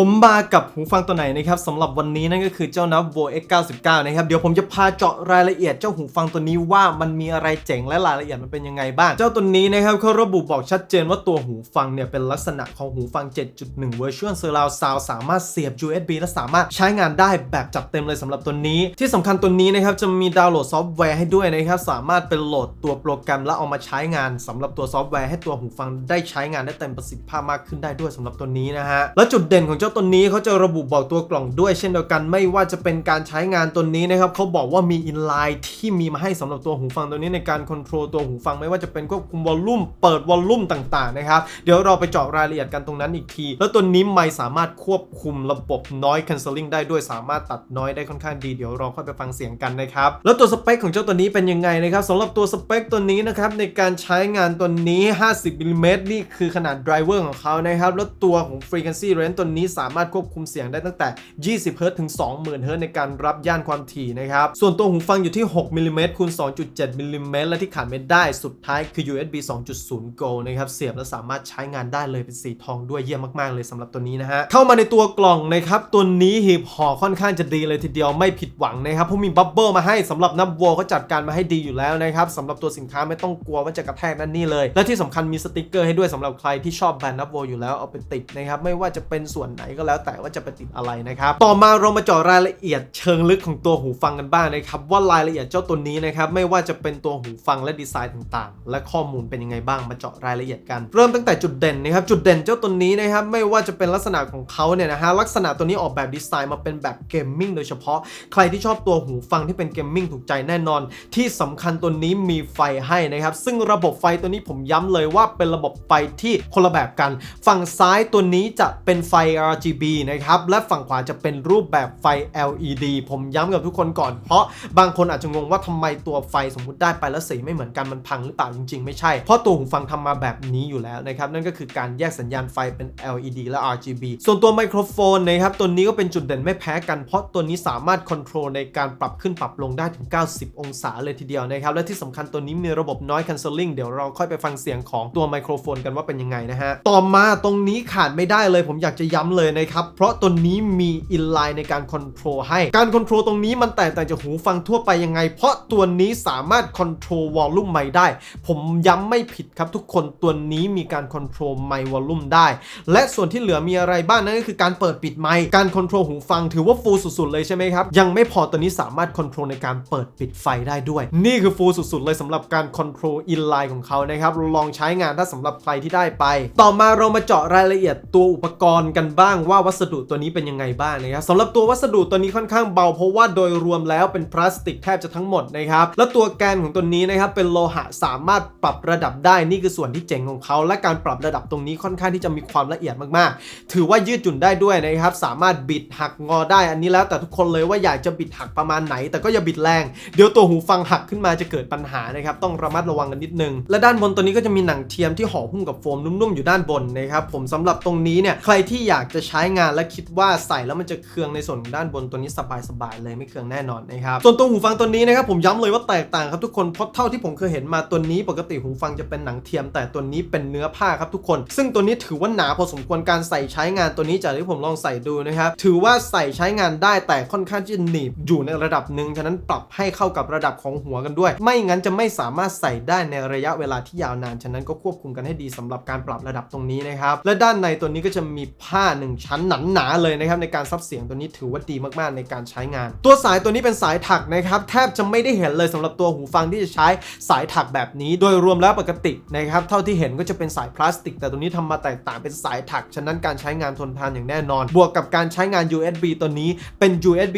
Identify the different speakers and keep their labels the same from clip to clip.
Speaker 1: ผมมากับหูฟังตัวไหนนะครับสำหรับวันนี้นั่นก็คือเจ้านับ v o X99 นะครับเดี๋ยวผมจะพาเจาะรายละเอียดเจ้าหูฟังตัวนี้ว่ามันมีอะไรเจ๋งและรายละเอียดมันเป็นยังไงบ้าง เจ้าตัวนี้นะครับเขาระบุบอกชัดเจนว่าตัวหูฟังเนี่ยเป็นลักษณะของหูฟัง 7.1 Virtual Surround Sound สามารถเสียบ USB และสามารถใช้งานได้แบบจัดเต็มเลยสำหรับตัวนี้ ที่สำคัญตัวนี้นะครับจะมีดาวน์โหลดซอฟต์แวร์ให้ด้วยนะครับสามารถเป็นโหลดตัวโปรแกรมแล้วเอามาใช้งานสำหรับตัวซอฟต์แวร์ให้ตัวหูฟังได้ใช้งานได้เต็มประสิทธิภาพมากขึ้นได้ด้วยสำหรับตัวนี้นะฮะและจุดเด่นของเจ้าตัวนี้เขาจะระบุบอกตัวกล่องด้วยเช่นเดียวกันไม่ว่าจะเป็นการใช้งานตัวนี้นะครับเขาบอกว่ามีอินไลน์ที่มีมาให้สำหรับตัวหูฟังตัวนี้ในการคอนโทรลตัวหูฟังไม่ว่าจะเป็นควบคุมวอลลุ่มเปิดวอลลุ่มต่างๆนะครับเดี๋ยวเราไปเจาะรายละเอียดกันตรงนั้นอีกที แล้วตัวนี้ไม่สามารถควบคุมระบบ noise cancelling ได้ด้วยสามารถตัด noise ได้ค่อนข้างดีเดี๋ยวเราค่อยไปฟังเสียงกันนะครับแล้วตัวสเปคของเจ้าตัวนี้เป็นยังไงนะครับสำหรับตัวสเปคตัวนี้นะครับในการใช้งานตัวนี้ 50มิลลิเมตรนี่คือขนาด driver ของเขานะครับแล้วตัวของ frequency range ตัวนี้สามารถควบคุมเสียงได้ตั้งแต่ 20 Hz ถึง 20,000 Hz ในการรับย่านความถี่นะครับ ส่วนตัวหูฟังอยู่ที่ 6มิลลิเมตรคูณ2.7มิลลิเมตรและที่ขาดไม่ได้สุดท้ายคือ USB 2.0 Go นะครับเสียบและสามารถใช้งานได้เลยเป็นสีทองด้วยเยี่ยมมาก ๆ เลยสำหรับตัวนี้นะฮะ เข้ามาในตัวกล่องนะครับตัวนี้หีบห่อค่อนข้างจะดีเลยทีเดียวไม่ผิดหวังนะครับเพราะมีบับเบิลมาให้สำหรับนับวัวเขาจัดการมาให้ดีอยู่แล้วนะครับสำหรับตัวสินค้าไม่ต้องกลัวว่าจะกระแทกนั่นนี่เลย และที่สำคัญมีสติกเกอร์ให้ด้วยสำหรับใครที่ชอบแบรนด์นับวัวอยู่แล้วเอาไปติดนะครับไม่ว่าจะเป็นส่วนไหนก็แล้วแต่ว่าจะไปติดอะไรนะครับ ต่อมาเรามาเจาะรายละเอียดเชิงลึกของตัวหูฟังกันบ้างนะครับว่ารายละเอียดเจ้าตัวนี้นะครับไม่ว่าจะเป็นตัวหูฟังและดีไซน์ต่างๆ และข้อมูลเป็นยังไงบ้างมาเจาะรายละเอียดกัน เริ่มตั้งแต่จุดเด่นนะครับจุดเด่นเจ้าตัวนี้นะครับไม่ว่าจะเป็นลักษณะของเขาเนี่ยนะฮะลักษณะตัวนี้ออกแบบดีไซน์มาเป็นแบบเกมมิ่งโดยเฉพาะใครที่ชอบตัวหูฟังที่เป็นเกมมิ่งถูกใจแน่นอน ที่สำคัญตัวนี้มีไฟให้นะครับซึ่งระบบไฟตัวนี้ผมย้ำเลยว่าเป็นระบบไฟที่คนละแบบกัน ฝั่งซ้ายตัวนี้จะเป็นไฟ RGB นะครับและฝั่งขวาจะเป็นรูปแบบไฟ LED ผมย้ำกับทุกคนก่อน เพราะบางคนอาจจะงงว่าทำไมตัวไฟสมมุติได้ไปแล้วสีไม่เหมือนกันมันพังหรือเปล่าจริงๆ ไม่ใช่ เพราะตัวหูฟังทำมาแบบนี้อยู่แล้วนะครับนั่นก็คือการแยกสัญญาณไฟเป็น LED และ RGB ส่วนตัวไมโครโฟนนะครับตัวนี้ก็เป็นจุดเด่นไม่แพ้กันเพราะตัวนี้สามารถคอนโทรลในการปรับขึ้นปรับลงได้ถึง 90 องศาเลยทีเดียวนะครับและที่สำคัญตัวนี้มีระบบ noise cancelling เดี๋ยวเราค่อยไปฟังเสียงของตัวไมโครโฟนกันว่าเป็นยังไงนะฮะต่อมาตรงนี้ขาดไม่ได้เลยผมอยากจะย้ำเลยนะครับ เพราะตัวนี้มีอินไลน์ในการคอนโทรลให้ การคอนโทรลตรงนี้มันแตกต่างจากหูฟังทั่วไปยังไง เพราะตัวนี้สามารถคอนโทรลวอลลุ่มไมค์ได้ ผมย้ำไม่ผิดครับทุกคนตัวนี้มีการคอนโทรลไมค์วอลลุ่มได้ และส่วนที่เหลือมีอะไรบ้างนั่นก็คือการเปิดปิดไมค์การคอนโทรลหูฟังถือว่าฟูลสุดๆเลยใช่ไหมครับยังไม่พอตัวนี้สามารถคอนโทรลในการเปิดปิดไฟได้ด้วย นี่คือฟูลสุดๆเลยสำหรับการคอนโทรลอินไลน์ของเขานะครับลองใช้งานถ้าสำหรับใครที่ได้ไป ต่อมาเรามาเจาะรายละเอียดตัวอุปกรณ์กันบ้างว่าวัสดุตัวนี้เป็นยังไงบ้างนะครับสำหรับตัววัสดุตัวนี้ค่อนข้างเบาเพราะว่าโดยรวมแล้วเป็นพลาสติกแทบจะทั้งหมดนะครับแล้วตัวแกนของตัวนี้นะครับเป็นโลหะสามารถปรับระดับได้นี่คือส่วนที่เจ๋งของเขา และการปรับระดับตรงนี้ค่อนข้างที่จะมีความละเอียดมากๆ ถือว่ายืดหยุ่นได้ด้วยนะครับสามารถบิดหักงอได้อันนี้แล้วแต่ทุกคนเลยว่าอยากจะบิดหักประมาณไหน แต่ก็อย่าบิดแรง เดี๋ยวตัวหูฟังหักขึ้นมาจะเกิดปัญหานะครับต้องระมัดระวังกันนิดนึง และด้านบนตัวนี้ก็จะมีหนังเทียมที่ห่อหุ้มกับโฟมนุ่มๆอยู่ด้านบนนะครับผมสำหรับตรงนี้เนี่ยใครที่อยากจะใช้งานและคิดว่าใส่แล้วมันจะเคืองในส่วนของด้านบนตัวนี้สบายๆเลยไม่เคืองแน่นอนนะครับส่วนตัวหูฟังตัวนี้นะครับผมย้ำเลยว่าแตกต่างครับทุกคนเพราะเท่าที่ผมเคยเห็นมาตัวนี้ปกติหูฟังจะเป็นหนังเทียม แต่ตัวนี้เป็นเนื้อผ้าครับทุกคน ซึ่งตัวนี้ถือว่าหนาพอสมควรการใส่ใช้งานตัวนี้จากที่ผมลองใส่ดูนะครับถือว่าใส่ใช้งานได้แต่ค่อนข้างที่จะหนีบอยู่ในระดับหนึ่งฉะนั้นปรับให้เข้ากับระดับของหัวกันด้วย ไม่งั้นจะไม่สามารถใส่ได้ในระยะเวลาที่ยาวนานฉะนั้นก็ควบคุมกันให้ดีสำหรับการปรับระดับตรงนี้นะครับและด้านในตัวนี้ก็จะมีผ้าหนึ่งชั้นหนาๆเลยนะครับในการซับเสียงตัวนี้ถือว่าดีมากๆในการใช้งาน ตัวสายตัวนี้เป็นสายถักนะครับแทบจะไม่ได้เห็นเลยสำหรับตัวหูฟังที่จะใช้สายถักแบบนี้ โดยรวมแล้วปกตินะครับเท่าที่เห็นก็จะเป็นสายพลาสติก แต่ตัวนี้ทำมาแตกต่างเป็นสายถัก ฉะนั้นการใช้งานทนทานอย่างแน่นอน บวกกับการใช้งาน USB ตัวนี้เป็น USB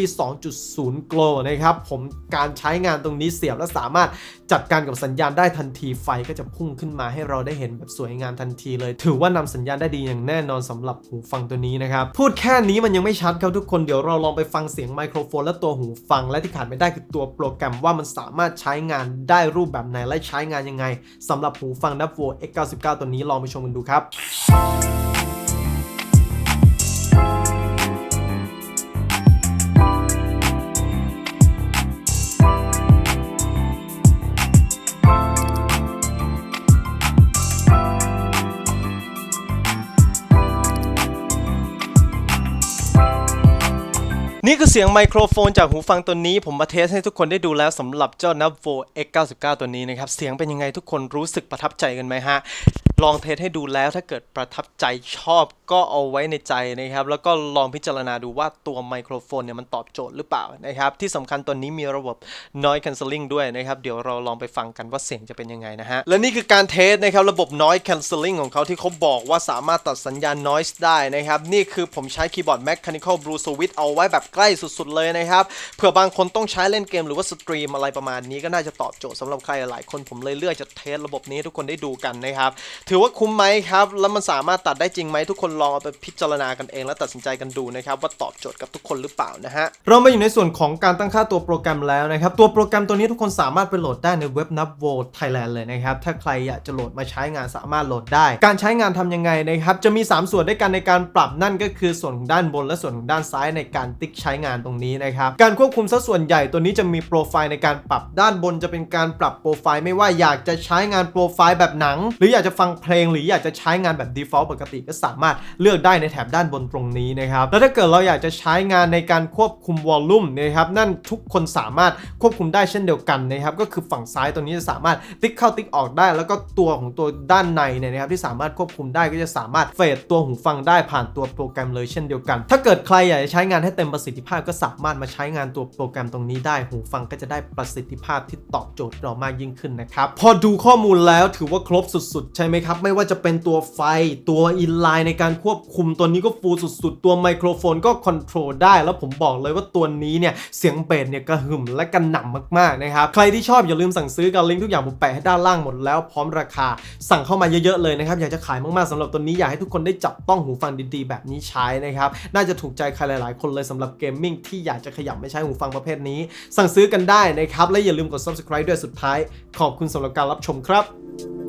Speaker 1: 2.0 Glow นะครับผมการใช้งานตรงนี้เสียบและสามารถจัดการกับสัญญาณได้ทันทีไฟก็จะพุ่งขึ้นมาให้เราได้เห็นแบบสวยงามทันทีเลย ถือว่านำสัญญาณได้ดีอย่างแน่นอนสำหรับหูฟังตัวนี้นะครับ พูดแค่นี้มันยังไม่ชัดครับทุกคนเดี๋ยวเราลองไปฟังเสียงไมโครโฟน และตัวหูฟัง และที่ขาดไม่ได้คือตัวโปรแกรมว่ามันสามารถใช้งานได้รูปแบบไหนและใช้งานยังไงสำหรับหูฟัง n a v o X99 ตัวนี้ลองไปชมกันดูครับ เสียงไมโครโฟนจากหูฟังตัวนี้ ผมมาเทสให้ทุกคนได้ดูแล้วสำหรับเจ้า n a v o X99 ตัวนี้นะครับ เสียงเป็นยังไงทุกคนรู้สึกประทับใจกันไหมฮะ ลองเทสให้ดูแล้วถ้าเกิดประทับใจชอบก็เอาไว้ในใจนะครับ แล้วก็ลองพิจารณาดูว่าตัวไมโครโฟนเนี่ยมันตอบโจทย์หรือเปล่านะครับ ที่สำคัญตัวนี้มีระบบ noise cancelling ด้วยนะครับ เดี๋ยวเราลองไปฟังกันว่าเสียงจะเป็นยังไงนะฮะ และนี่คือการเทสนะครับระบบ noise cancelling ของเขาที่เขาบอกว่าสามารถตัดสัญญาณ noise ได้นะครับนี่คือผมใช้คีย์บอร์ด mechanical blue switch เอาไว้แบบใกล้สุดๆเลยนะครับเผื่อบางคนต้องใช้เล่นเกมหรือว่าสตรีมอะไรประมาณนี้ก็น่าจะตอบโจทย์สำหรับใครหลายคนผมเลยเลือกจะเทสระบบนี้ทุกคนได้ดูกันนะครับถือว่าคุ้มไหมครับแล้วมันสามารถตัดได้จริงไหมทุกคนลองเอาไปพิจารณากันเอง แล้วตัดสินใจกันดูนะครับว่าตอบโจทย์กับทุกคนหรือเปล่านะฮะเรามาอยู่ในส่วนของการตั้งค่าตัวโปรแกรมแล้วนะครับตัวโปรแกรมตัวนี้ทุกคนสามารถไปโหลดได้ในเว็บ n u b v o Thailand เลยนะครับถ้าใครอยากจะโหลดมาใช้งานสามารถโหลดได้ การใช้งานทำยังไงนะครับจะมี 3 ส่วนด้วยกันในการปรับนั่นก็คือส่วนของด้านบนและส่วนของด้านซ้ายในการติ๊กใช้งานตรงนี้นะครับ การควบคุมซะส่วนใหญ่ตัวนี้จะมีโปรไฟล์ในการปรับด้านบนจะเป็นการปรับโปรไฟล์ไม่ว่าอยากจะใช้งานโปรไฟล์แบบหนัง หรืออยากจะฟังเพลงหรืออยากจะใช้งานแบบ default ปกติก็สามารถเลือกได้ในแถบด้านบนตรงนี้นะครับ แล้วถ้าเกิดเราอยากจะใช้งานในการควบคุมวอลลุ่มนะครับนั่นทุกคนสามารถควบคุมได้เช่นเดียวกันนะครับก็คือฝั่งซ้ายตัวนี้จะสามารถติ๊กเข้าติ๊กออกได้ แล้วก็ตัวของตัวด้านในเนี่ยนะครับที่สามารถควบคุมได้ก็จะสามารถเฟดตัวหูฟังได้ผ่านตัวโปรแกรมเลยเช่นเดียวกัน ถ้าเกิดใครอยากจะใช้งานให้เต็มประสิทธิภาพก็สามารถมาใช้งานตัวโปรแกรมตรงนี้ได้ หูฟังก็จะได้ประสิทธิภาพที่ตอบโจทย์เรามากยิ่งขึ้นนะครับ พอดูข้อมูลแล้วถือว่าครบสุดๆ ใช่ไหมครับ ไม่ว่าจะเป็นตัวไฟตัวอินไลน์ในการควบคุมตัวนี้ก็ฟูลสุดๆ ตัวไมโครโฟนก็คอนโทรลได้ แล้วผมบอกเลยว่าตัวนี้เนี่ยเสียงเบสเนี่ยกระหึ่มและกระหน่ำมากๆนะครับใครที่ชอบอย่าลืมสั่งซื้อกันลิงก์ทุกอย่างผมแปะให้ด้านล่างหมดแล้วพร้อมราคา สั่งเข้ามาเยอะๆเลยนะครับอยากจะขายมากๆสำหรับตัวนี้อยากให้ทุกคนได้จับต้องหูฟังดีๆ แบบนี้ใช้นะครับน่าจะถูกใจใครหลายๆ คนเลยสำหรับเกมมิ่งที่อยากจะขยับไม่ใช้หูฟังประเภทนี้ สั่งซื้อกันได้นะครับ และอย่าลืมกด subscribe ด้วยสุดท้าย ขอบคุณสำหรับการรับชมครับ